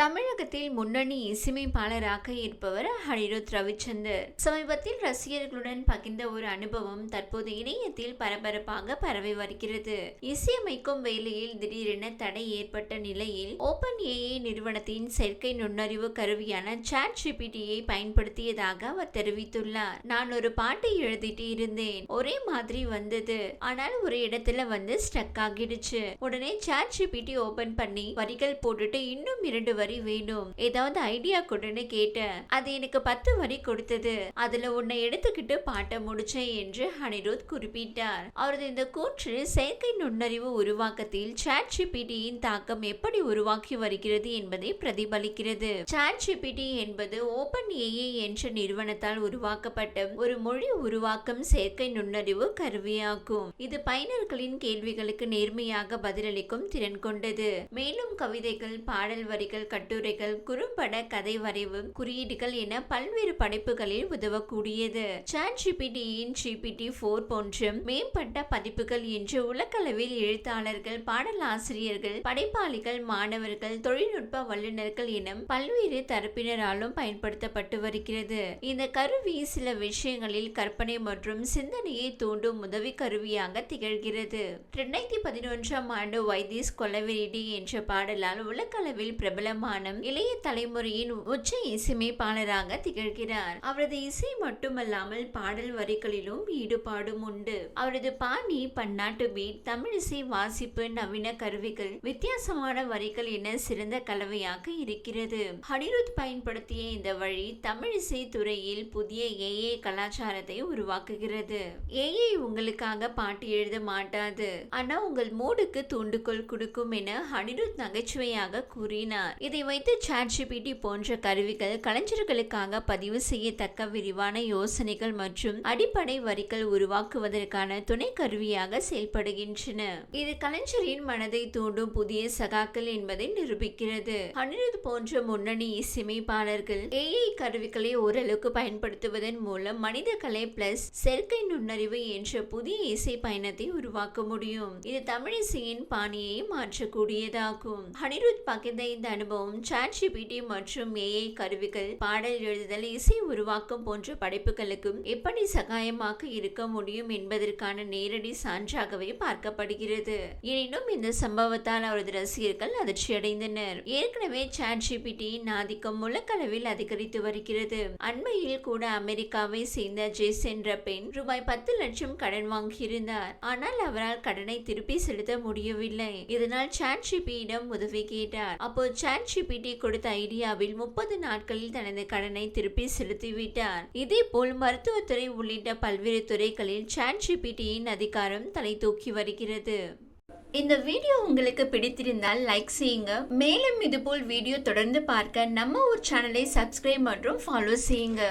தமிழகத்தில் முன்னணி இசையமைப்பாளராக இருப்பவர் அனிருத் ரவிச்சந்தர். சமீபத்தில் ரசிகர்களுடன் பகிர்ந்த ஒரு அனுபவம் தற்போது இணையத்தில் பரபரப்பாக பரவி வருகிறது. இசையமைக்கும் வேலையில் திடீரென தடை ஏற்பட்ட நிலையில் ஓபன் ஏஐ நிறுவனத்தின் செயற்கை நுண்ணறிவு கருவியான சாட் ஜிபிடியை பயன்படுத்தியதாக அவர் தெரிவித்துள்ளார். நான் ஒரு பாட்டை எழுதிட்டு இருந்தேன். ஒரே மாதிரி வந்தது. ஆனால் ஒரு இடத்துல வந்து ஸ்டக் ஆகிடுச்சு உடனே சாட் ஜிபிடி ஓபன் பண்ணி வரிகள் போட்டுட்டு இன்னும் இரண்டு வரி வரி வேணும். ஏதாவது ஐடியா கொடுன்னு கேட்டேன். அது எனக்கு பத்து வரி கொடுத்தது. அதுல உன்னை எடுத்துக்கிட்டு பாட்ட முடிச்சேன் என்று அனிருத் குறிப்பிட்டார். அவரது இந்த கூற்று செயற்கை நுண்ணறிவு உருவாக்கத்தில் சாட் ஜிபிடியின் தாக்கம் எப்படி உருவாக்கி வருகிறது என்பதை பிரதிபலிக்கிறது. சாட் ஜிபிடி என்பது ஓபன் ஏஏ என்ற நிறுவனத்தால் உருவாக்கப்பட்ட ஒரு மொழி உருவாக்கம் செயற்கை நுண்ணறிவு கருவியாகும். இது பயனர்களின் கேள்விகளுக்கு நேர்மையாக பதிலளிக்கும் திறன் கொண்டது. மேலும் கவிதைகள் பாடல் வரிகள் கட்டுரைகள் குறும்பட கதை வரைவு குறியீடுகள் என பல்வேறு படைப்புகளில் உதவக்கூடியது. சாட் ஜிபிடியின் ஜிபிடி போர் போன்ற மேம்பட்ட பதிப்புகள் என்று உலகளவில் எழுத்தாளர்கள் பாடலாசிரியர்கள் படைப்பாளிகள் மாணவர்கள் தொழில்நுட்ப வல்லுநர்கள் என பல்வேறு தரப்பினராலும் பயன்படுத்தப்பட்டு வருகிறது. இந்த கருவி சில விஷயங்களில் கற்பனை மற்றும் சிந்தனையை தூண்டும் உதவி கருவியாக திகழ்கிறது. இரண்டாயிரத்தி பதினொன்றாம் ஆண்டு வைதிஸ் கொலவெரிடி என்ற பாடலால் உலகளவில் பிரபலமான இளைய தலைமுறையின் உச்ச இசையமைப்பாளராக திகழ்கிறார். அவரது இசை மட்டுமல்லாமல் பாடல் வரிகளிலும் ஈடுபாடும் உண்டு. அவரது பாணி பன்னாட்டு பீட் தமிழ் இசை வாசிப்பு நவீன கருவிகள் வித்தியாசமான வரிகள் என சிறந்த கலவையாக இருக்கிறது. ஹனிருத் பயன்படுத்திய இந்த வழி தமிழ் இசை துறையில் புதிய ஏஏ கலாச்சாரத்தை உருவாக்குகிறது. ஏஐ உங்களுக்காக பாட்டு எழுத மாட்டாது. ஆனா உங்கள் மூடுக்கு தூண்டுகோல் கொடுக்கும் என ஹனிருத் நகைச்சுவையாக கூறினார். இதை வைத்து சாட்ஜிபிடி போன்ற கருவிகள் கலைஞர்களுக்காக பதிவு செய்யத்தக்க விரிவான யோசனைகள் மற்றும் அடிப்படை வரிகள் உருவாக்குவதற்கான துணை கருவியாக செயல்படுகின்றன. இது கலைஞரின் மனதை தூண்டும் புதிய சகாக்கள் என்பதை நிரூபிக்கிறது. அனிருத் போன்ற முன்னணி இசையமைப்பாளர்கள் ஏஐ கருவிகளை ஓரளவுக்கு பயன்படுத்துவதன் மூலம் மனித கலை பிளஸ் செயற்கை நுண்ணறிவு என்ற புதிய இசை பயணத்தை உருவாக்க முடியும். இது தமிழிசையின் பாணியை மாற்றக்கூடியதாகும். அனிருத் பகிர்ந்த இந்த அனுபவம் சாட் ஜிபிடி மற்றும் ஏஐ கருவிகள் பாடல் எழுதுதல் இசை உருவாக்கம் போன்ற படைப்புகளுக்கும் எப்படி சகாயமாக இருக்க முடியும் என்பதற்கான நேரடி சான்றாகவே பார்க்கப்படுகிறது. எனினும் இந்த சம்பவத்தால் அவரது ரசிகர்கள் அதிர்ச்சியடைந்தனர். ஏற்கனவே சாட்ஜிபிடியின் ஆதிக்கம் உலகளவில் அதிகரித்து வருகிறது. அண்மையில் கூட அமெரிக்காவை சேர்ந்த ஜெஸ் என்ற பெண் ரூபாய் பத்து லட்சம் கடன் வாங்கியிருந்தார். ஆனால் அவரால் கடனை திருப்பி செலுத்த முடியவில்லை. இதனால் சாட் ஜிபியிடம் உதவி கேட்டார். அப்போ சாட் ஜிபிடி கொடுத்த ஐடியாவில் முப்பது நாட்களில் தனது கடனை திருப்பி செலுத்திவிட்டார். இதே போல் மருத்துவத்துறை உள்ளிட்ட பல்வேறு துறைகளில் சாட் ஜிபிடியின் அதிகாரம் தலை தூக்கி வருகிறது. இந்த வீடியோ உங்களுக்கு பிடித்திருந்தால் லைக் செய்யுங்க. மேலும் இதுபோல் வீடியோ தொடர்ந்து பார்க்க நம்ம ஒரு சேனலை சப்ஸ்கிரைப் மற்றும் ஃபாலோ செய்யுங்க.